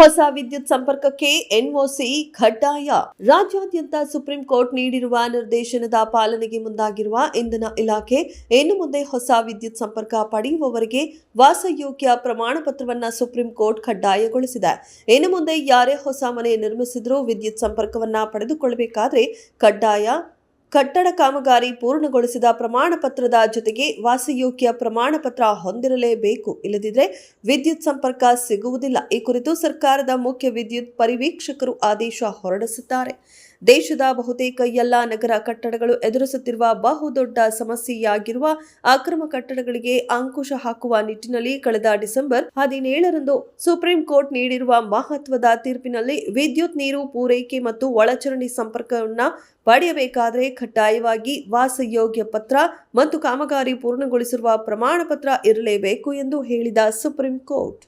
ಹೊಸ ವಿದ್ಯುತ್ ಸಂಪರ್ಕಕ್ಕೆ ಎನ್ಒಸಿ ಕಡ್ಡಾಯ. ರಾಜ್ಯಾದ್ಯಂತ ಸುಪ್ರೀಂ ಕೋರ್ಟ್ ನೀಡಿರುವ ನಿರ್ದೇಶನದ ಪಾಲನೆಗೆ ಮುಂದಾಗಿರುವ ಇಂಧನ ಇಲಾಖೆ ಇನ್ನು ಮುಂದೆ ಹೊಸ ವಿದ್ಯುತ್ ಸಂಪರ್ಕ ಪಡೆಯುವವರಿಗೆ ವಾಸಯೋಗ್ಯ ಪ್ರಮಾಣ ಪತ್ರವನ್ನು ಸುಪ್ರೀಂ ಕೋರ್ಟ್ ಕಡ್ಡಾಯಗೊಳಿಸಿದೆ. ಇನ್ನು ಮುಂದೆ ಯಾರೇ ಹೊಸ ಮನೆ ನಿರ್ಮಿಸಿದ್ರೂ ವಿದ್ಯುತ್ ಸಂಪರ್ಕವನ್ನ ಪಡೆದುಕೊಳ್ಳಬೇಕಾದ್ರೆ ಕಡ್ಡಾಯ ಕಟ್ಟಡ ಕಾಮಗಾರಿ ಪೂರ್ಣಗೊಳಿಸಿದ ಪ್ರಮಾಣ ಪತ್ರದ ಜೊತೆಗೆ ವಾಸಯೋಗ್ಯ ಪ್ರಮಾಣ ಪತ್ರ ಹೊಂದಿರಲೇಬೇಕು. ಇಲ್ಲದಿದ್ದರೆ ವಿದ್ಯುತ್ ಸಂಪರ್ಕ ಸಿಗುವುದಿಲ್ಲ. ಈ ಕುರಿತು ಸರ್ಕಾರದ ಮುಖ್ಯ ವಿದ್ಯುತ್ ಪರಿವೀಕ್ಷಕರು ಆದೇಶ ಹೊರಡಿಸಿದ್ದಾರೆ. ದೇಶದ ಬಹುತೇಕ ಎಲ್ಲ ನಗರ ಕಟ್ಟಡಗಳು ಎದುರಿಸುತ್ತಿರುವ ಬಹುದೊಡ್ಡ ಸಮಸ್ಯೆಯಾಗಿರುವ ಅಕ್ರಮ ಕಟ್ಟಡಗಳಿಗೆ ಅಂಕುಶ ಹಾಕುವ ನಿಟ್ಟಿನಲ್ಲಿ ಕಳೆದ ಡಿಸೆಂಬರ್ ಹದಿನೇಳರಂದು ಸುಪ್ರೀಂ ಕೋರ್ಟ್ ನೀಡಿರುವ ಮಹತ್ವದ ತೀರ್ಪಿನಲ್ಲಿ ವಿದ್ಯುತ್ ನೀರು ಪೂರೈಕೆ ಮತ್ತು ಒಳಚರಂಡಿ ಸಂಪರ್ಕವನ್ನು ಪಡೆಯಬೇಕಾದರೆ ಕಡ್ಡಾಯವಾಗಿ ವಾಸಯೋಗ್ಯ ಪತ್ರ ಮತ್ತು ಕಾಮಗಾರಿ ಪೂರ್ಣಗೊಳಿಸಿರುವ ಪ್ರಮಾಣ ಪತ್ರ ಇರಲೇಬೇಕು ಎಂದು ಹೇಳಿದ ಸುಪ್ರೀಂ ಕೋರ್ಟ್.